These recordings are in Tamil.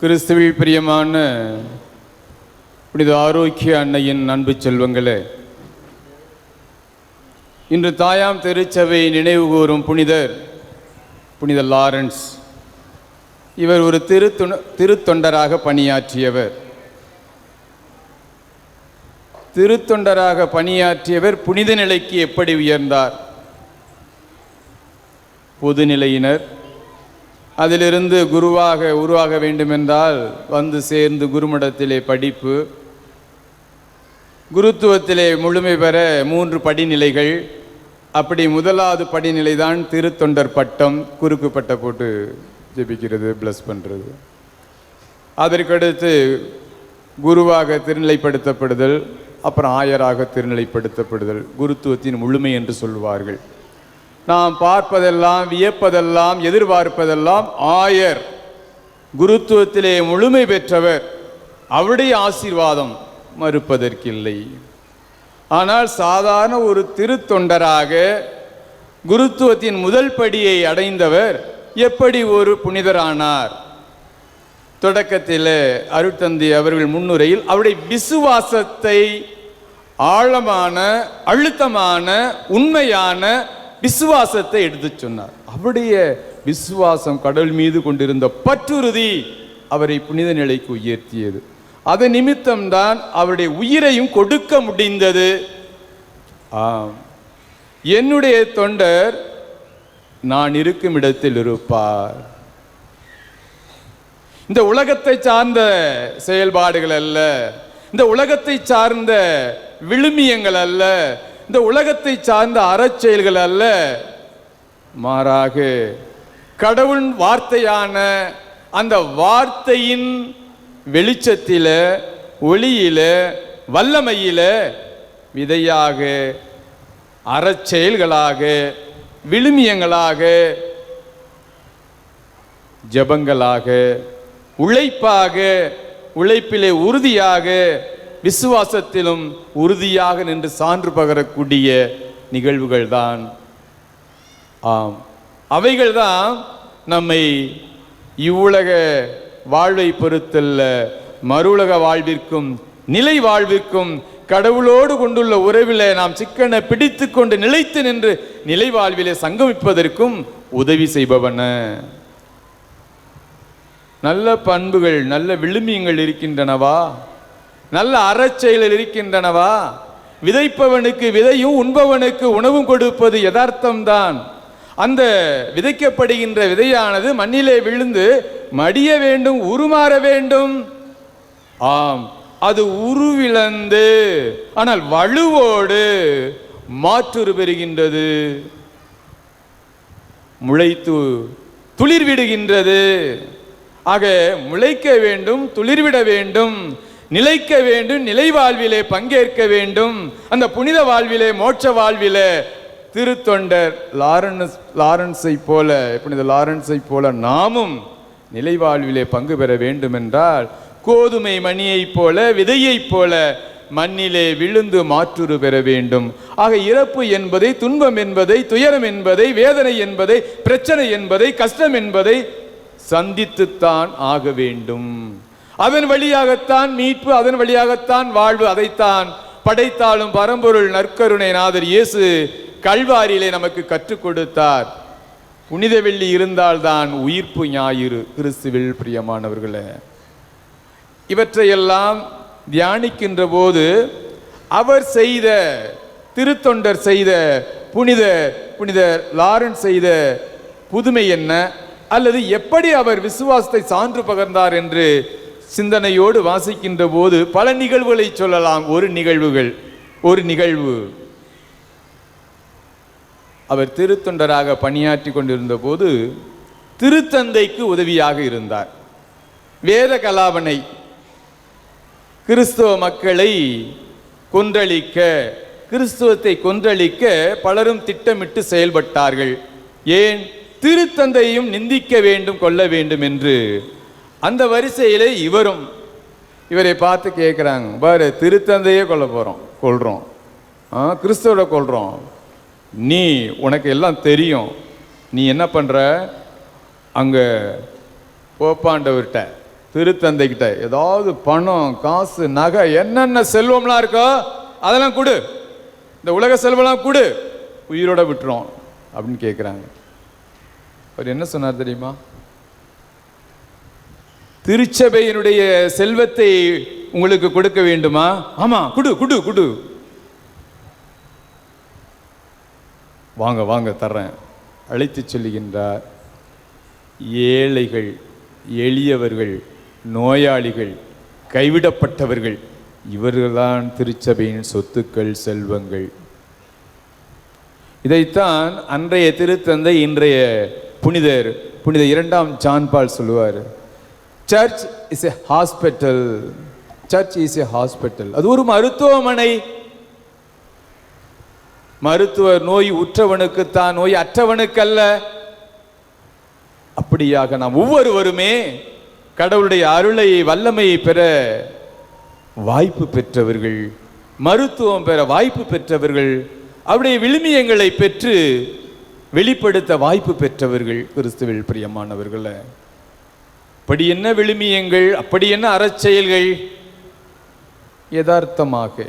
கிறிஸ்துவில் பிரியமான புனித ஆரோக்கிய அன்னையின் அன்பு செல்வங்களே இன்று தாயாம் திருச்சபை நினைவு கூறும் புனிதர் புனித லாரன்ஸ் இவர் ஒரு திருத்துண திருத்தொண்டராக பணியாற்றியவர். திருத்தொண்டராக பணியாற்றியவர் புனித நிலைக்கு எப்படி உயர்ந்தார்? பொதுநிலையினர் அதிலிருந்து குருவாக உருவாக வேண்டுமென்றால் வந்து சேர்ந்து குருமடத்திலே படிப்பு குருத்துவத்திலே முழுமை பெற மூன்று படிநிலைகள். அப்படி முதலாவது படிநிலை தான் திருத்தொண்டர் பட்டம் குறுக்கு பட்டை போட்டு ஜெபிக்கிறது ப்ளஸ் பண்ணுறது அதற்கடுத்து குருவாக திருநிலைப்படுத்தப்படுதல் அப்புறம் ஆயராக திருநிலைப்படுத்தப்படுதல் குருத்துவத்தின் முழுமை என்று சொல்வார்கள் நாம் பார்ப்பதெல்லாம் வியப்பதெல்லாம் எதிர்பார்ப்பதெல்லாம் ஆயர். குருத்துவத்திலே முழுமை பெற்றவர். அவருடைய ஆசீர்வாதம் மறுப்பதற்கில்லை. ஆனால் சாதாரண ஒரு திருத்தொண்டராக குருத்துவத்தின் முதல் படியை அடைந்தவர் எப்படி ஒரு புனிதரானார்? தொடக்கத்தில் அருட்தந்தி அவர்கள் முன்னுரையில் அவருடைய விசுவாசத்தை ஆழமான அழுத்தமான உண்மையான விசுவாசத்தை எடுத்து சொன்னார். அவருடைய விசுவாசம் கடவுள் மீது கொண்டிருந்த பற்றுறுதி அவரை புனித நிலைக்கு உயர்த்தியது. அது நிமித்தம்தான் அவருடைய உயிரையும் கொடுக்க முடிந்தது. ஆம். என்னுடைய தொண்டர் நான் இருக்கும் இடத்தில் இருப்பார். இந்த உலகத்தை சார்ந்த செயல்பாடுகள் அல்ல. இந்த உலகத்தை சார்ந்த விழுமியங்கள் அல்ல. இந்த உலகத்தை சார்ந்த அறச்செயல்கள் அல்ல. மாறாக கடவுள் வார்த்தையான அந்த வார்த்தையின் வெளிச்சத்தில ஒளியில வல்லமையில விதையாக அறச்செயல்களாக விழுமியங்களாக ஜெபங்களாக உழைப்பாக உழைப்பிலே உறுதியாக விசுவாசத்திலும் உறுதியாக நின்று சான்று பகரக்கூடிய நிகழ்வுகள் தான் ஆம். அவைகள்தான் நம்மை இவ்வுலக வாழ்வை பொறுத்தல்ல மறுவுலக வாழ்விற்கும் நிலை வாழ்விற்கும் கடவுளோடு கொண்டுள்ள உறவிலே நாம் சிக்கனை பிடித்து கொண்டு நிலைத்து நின்று நிலை வாழ்விலே சங்கமிப்பதற்கும் உதவி செய்பவன. நல்ல பண்புகள் நல்ல விழுமியங்கள் இருக்கின்றனவா? நல்ல அறச்செயலில் இருக்கின்றனவா? விதைப்பவனுக்கு விதையும் உண்பவனுக்கு உணவும் கொடுப்பது யதார்த்தம்தான். அந்த விதைக்கப்படுகின்ற விதையானது மண்ணிலே விழுந்து மடிய வேண்டும் உருமாற வேண்டும். ஆம் அது உருவிழந்து ஆனால் வலுவோடு மாற்றுரு பெறுகின்றது. முளைத்து துளிர் விடுகின்றது ஆக முளைக்க வேண்டும் துளிர்விட வேண்டும். நிலைக்க வேண்டும் நிலை வாழ்விலே பங்கேற்க வேண்டும். அந்த புனித வாழ்விலே மோட்ச வாழ்விலே திருத்தொண்டர் லாரன்ஸ் லாரன்ஸை போல புனித லாரன்ஸை போல நாமும் நிலை வாழ்விலே பங்கு பெற வேண்டும் என்றால் கோதுமை மணியைப் போல விதையைப் போல மண்ணிலே விழுந்து மாற்றுரு பெற வேண்டும். ஆக இறப்பு என்பதை துன்பம் என்பதை துயரம் என்பதை வேதனை என்பதை பிரச்சனை என்பதை கஷ்டம் என்பதை சந்தித்துத்தான் ஆக வேண்டும். அதன் வழியாகத்தான் மீட்பு அதன் வழியாகத்தான் வாழ்வு அதைத்தான் படைத்தாலும் பரம்பொருள் நற்கருணை நாதர் இயேசு கல்வாரியிலே நமக்கு கற்றுக் கொடுத்தார். புனித வெள்ளி இருந்தால்தான் உயிர்ப்பு ஞாயிறு. கிறிஸ்துவில் பிரியமானவர்களே இவற்றையெல்லாம் தியானிக்கின்ற போது அவர் செய்த திருத்தொண்டர் செய்த புனித புனித லாரன்ஸ் செய்த புதுமை என்ன? அல்லது எப்படி அவர் விசுவாசத்தை சான்று பகர்ந்தார் என்று சிந்தனையோடு வாசிக்கின்ற போது பல நிகழ்வுகளை சொல்லலாம். ஒரு நிகழ்வுகள் ஒரு நிகழ்வு. அவர் திருத்தொண்டராக பணியாற்றி கொண்டிருந்த போது திருத்தந்தைக்கு உதவியாக இருந்தார். வேத கலாபனை கிறிஸ்துவ மக்களை கொன்றளிக்க கிறிஸ்துவத்தை கொன்றளிக்க பலரும் திட்டமிட்டு செயல்பட்டார்கள். ஏன்? திருத்தந்தையும் நிந்திக்க வேண்டும் கொள்ள வேண்டும் என்று. அந்த வரிசையில் இவரும் இவரை பார்த்து கேட்குறாங்க. பாரு திருத்தந்தையே கொல்ல போகிறோம் கொள்கிறோம் ஆ கிறிஸ்துவோட கொள்கிறோம் நீ உனக்கு எல்லாம் தெரியும். நீ என்ன பண்ணுற அங்கே போப்பாண்டவர்கிட்ட திருத்தந்தைக்கிட்ட ஏதாவது பணம் காசு நகை என்னென்ன செல்வம்லாம் இருக்கோ அதெல்லாம் கொடு. இந்த உலக செல்வம்லாம் கொடு. உயிரோட விட்டுரும் அப்படின்னு கேட்குறாங்க. அவர் என்ன சொன்னார் தெரியுமா? திருச்சபையினுடைய செல்வத்தை உங்களுக்கு கொடுக்க வேண்டுமா? ஆமா குடு குடு குடு. வாங்க வாங்க தர்றேன். அழைத்து சொல்லுகின்றார் ஏழைகள் எளியவர்கள் நோயாளிகள் கைவிடப்பட்டவர்கள் இவர்கள்தான் திருச்சபையின் சொத்துக்கள் செல்வங்கள். இதைத்தான் அன்றைய திருத்தந்தை இன்றைய புனிதர் புனித இரண்டாம் ஜான் பால் சொல்லுவார். Church is a hospital church is a hospital அது ஒரு மருத்துவமனை. மருத்துவர் நோய் உற்றவனுக்குத்தான் நோய் அற்றவனுக்கல்ல. அப்படியாக நாம் ஒவ்வொருவருமே கடவுளுடைய அருளை வல்லமையை பெற வாய்ப்பு பெற்றவர்கள் மருத்துவம் பெற வாய்ப்பு பெற்றவர்கள் அவருடைய விழுமியங்களை பெற்று வெளிப்படுத்த வாய்ப்பு பெற்றவர்கள் கிறிஸ்துவில் பிரியமானவர்களை. அப்படி என்ன விழுமியங்கள் அப்படி என்ன அறச்செயல்கள்? யதார்த்தமாக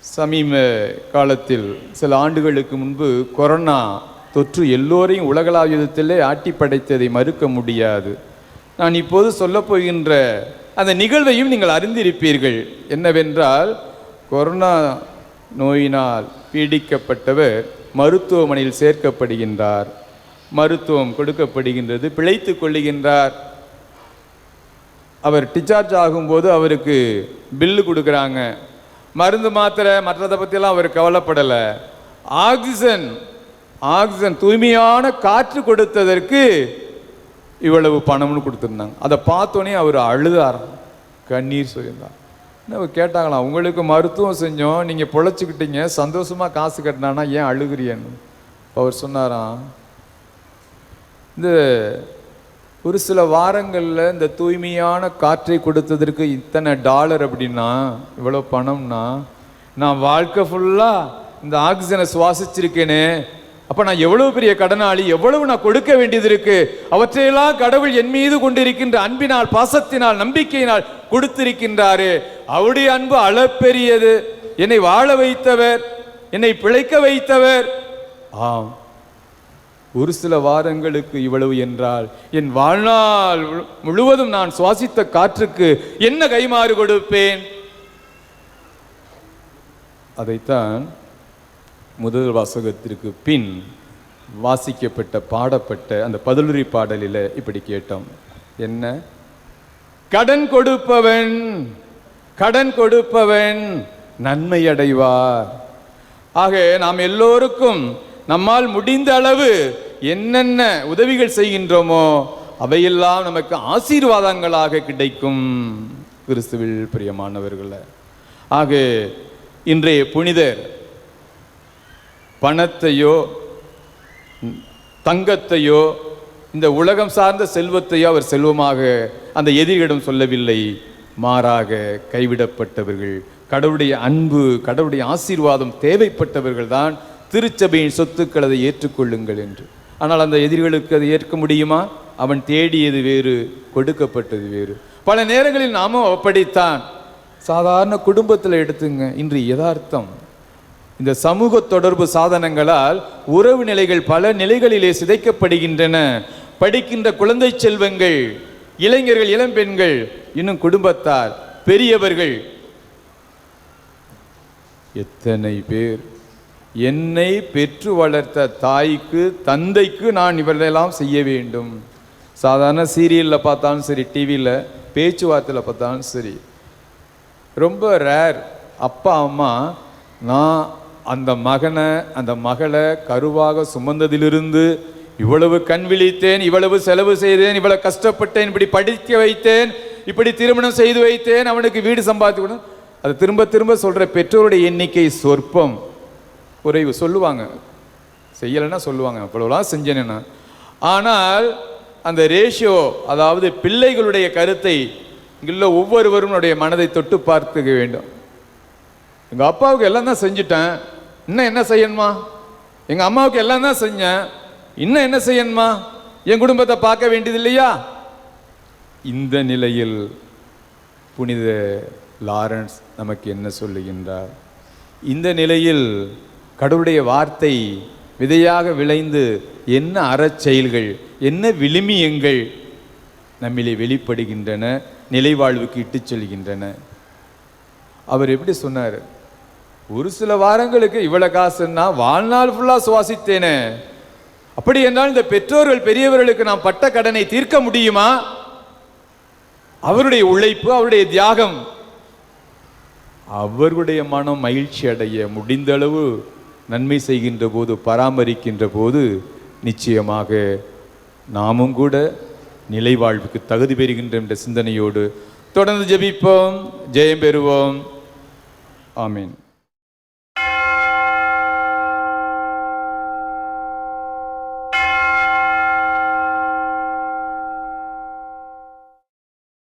சமீப காலத்தில் சில ஆண்டுகளுக்கு முன்பு கொரோனா தொற்று எல்லோரையும் உலகளாவியத்திலே ஆட்டி படைத்ததை மறுக்க முடியாது. நான் இப்போது சொல்லப்போகின்ற அந்த நிகழ்வையும் நீங்கள் அறிந்திருப்பீர்கள். என்னவென்றால் கொரோனா நோயினால் பீடிக்கப்பட்டவர் மருத்துவமனையில் சேர்க்கப்படுகின்றார். மருத்துவம் கொடுக்கப்படுகின்றது. பிழைத்து கொள்ளுகின்றார். அவர் டிச்சார்ஜ் ஆகும்போது அவருக்கு பில்லு கொடுக்குறாங்க. மருந்து மாத்திரை மற்றதை பற்றியெல்லாம் அவர் கவலைப்படலை. ஆக்சிஜன் ஆக்சிஜன் தூய்மையான காற்று கொடுத்ததற்கு இவ்வளவு பணம்னு கொடுத்துருந்தாங்க. அதை பார்த்தோன்னே அவர் அழுதார் கண்ணீர் சொல்லியிருந்தார் என்ன அவர் கேட்டாங்களாம் உங்களுக்கு மருத்துவம் செஞ்சோம் நீங்கள் பொழைச்சிக்கிட்டீங்க சந்தோஷமாக காசு கட்டினானா ஏன் அழுகிறியன்னு அவர் சொன்னாராம் இந்த ஒரு சில வாரங்களில் இந்த தூய்மையான காற்றை கொடுத்ததற்கு இத்தனை டாலர் அப்படின்னா இவ்வளோ பணம்னா நான் வாழ்க்கை ஃபுல்லாக இந்த ஆக்சிஜனை சுவாசிச்சிருக்கேனே. அப்போ நான் எவ்வளவு பெரிய கடனாளி எவ்வளவு நான் கொடுக்க வேண்டியது இருக்கு? அவற்றையெல்லாம் கடவுள் என் மீது கொண்டிருக்கின்ற அன்பினால் பாசத்தினால் நம்பிக்கையினால் கொடுத்திருக்கின்றாரு. அவருடைய அன்பு அளப்பெரியது. என்னை வாழ வைத்தவர் என்னை பிழைக்க வைத்தவர். ஆம். ஒரு சில வாரங்களுக்கு இவ்வளவு என்றால் என் வாழ்நாள் முழு- முழுவதும் நான் சுவாசித்த காற்றுக்கு என்ன கைமாறு கொடுப்பேன்? அதைத்தான் முதல் வாசகத்திற்கு பின் வாசிக்கப்பட்ட பாடப்பட்ட அந்த பதிலுரி பாடலில் இப்படி கேட்டோம். என்ன? கடன் கொடுப்பவன் கடன் கொடுப்பவன் நன்மை அடைவார். ஆக நாம் எல்லோருக்கும் நம்மால் முடிந்த அளவு என்னென்ன உதவிகள் செய்கின்றோமோ அவையெல்லாம் நமக்கு ஆசீர்வாதங்களாக கிடைக்கும். கிறிஸ்துவில் பிரியமானவர்களை. ஆக இன்றைய புனிதர் பணத்தையோ தங்கத்தையோ இந்த உலகம் சார்ந்த செல்வத்தையோ அவர் செல்வமாக அந்த எதிரிகளிடம் சொல்லவில்லை. மாறாக கைவிடப்பட்டவர்கள் கடவுளுடைய அன்பு கடவுளுடைய ஆசீர்வாதம் தேவைப்பட்டவர்கள் தான் திருச்சபையின் சொத்துக்களை அதை ஏற்றுக்கொள்ளுங்கள் என்று. ஆனால் அந்த எதிரிகளுக்கு அதை ஏற்க முடியுமா? அவன் தேடியது வேறு கொடுக்கப்பட்டது வேறு. பல நேரங்களில் நாமும் அப்படித்தான். சாதாரண குடும்பத்தில் எடுத்துங்க இன்று யதார்த்தம். இந்த சமூக தொடர்பு சாதனங்களால் உறவு நிலைகள் பல நிலைகளிலே சிதைக்கப்படுகின்றன. படிக்கின்ற குழந்தை செல்வங்கள் இளைஞர்கள் இளம்பெண்கள் இன்னும் குடும்பத்தார் பெரியவர்கள். எத்தனை பேர் என்னை பெற்று வளர்த்த தாய்க்கு தந்தைக்கு நான் இவர்களெல்லாம் செய்ய வேண்டும். சாதாரண சீரியலில் பார்த்தாலும் சரி டிவியில் பேச்சுவார்த்தையில் பார்த்தாலும் சரி. ரொம்ப ரேர் அப்பா அம்மா நான் அந்த மகனை அந்த மகளை கருவாக சுமந்ததிலிருந்து இவ்வளவு கண் விழித்தேன் இவ்வளவு செலவு செய்தேன் இவ்வளவு கஷ்டப்பட்டேன் இப்படி படிக்க வைத்தேன் இப்படி திருமணம் செய்து வைத்தேன் அவனுக்கு வீடு சம்பாதித்து அது திரும்ப திரும்ப சொல்கிற பெற்றோருடைய எண்ணிக்கை சொற்பம். குறைவு சொல்லுவாங்க. செய்யலைன்னா சொல்லுவாங்க. அவ்வளோலாம் செஞ்சேன்னா ஆனால் அந்த ரேஷியோ அதாவது பிள்ளைகளுடைய கருத்தை இங்குள்ள ஒவ்வொருவருடைய மனதை தொட்டு பார்த்துக்க வேண்டும். எங்கள் அப்பாவுக்கு எல்லாம் தான் செஞ்சுட்டேன். இன்னும் என்ன செய்யணுமா? எங்கள் அம்மாவுக்கு எல்லாம் தான் செஞ்சேன். இன்னும் என்ன செய்யணுமா? என் குடும்பத்தை பார்க்க வேண்டியது இல்லையா? இந்த நிலையில் புனித லாரன்ஸ் நமக்கு என்ன சொல்லுகின்றார்? இந்த நிலையில் கடவுளுடைய வார்த்தை விதையாக விளைந்து என்ன அறச்செயல்கள் என்ன விழுமியங்கள் நம்மிலே வெளிப்படுகின்றன நிலைவாழ்வுக்கு இட்டு செல்கின்றன. அவர் எப்படி சொன்னார்? ஒரு சில வாரங்களுக்கு இவ்வளோ காசுன்னா வாழ்நாள் ஃபுல்லாக சுவாசித்தேனே. அப்படி என்றால் இந்த பெற்றோர்கள் பெரியவர்களுக்கு நாம் பட்ட கடனை தீர்க்க முடியுமா? அவருடைய உழைப்பு அவருடைய தியாகம் அவர்களுடைய மனம் மகிழ்ச்சி அடைய முடிந்த அளவு நன்மை செய்கின்ற போது பராமரிக்கின்ற போது நிச்சயமாக நாமும் கூட நிலை வாழ்வுக்கு தகுதி பெறுகின்ற என்ற சிந்தனையோடு தொடர்ந்து ஜெபிப்போம் ஜெயம் பெறுவோம். ஆமீன்.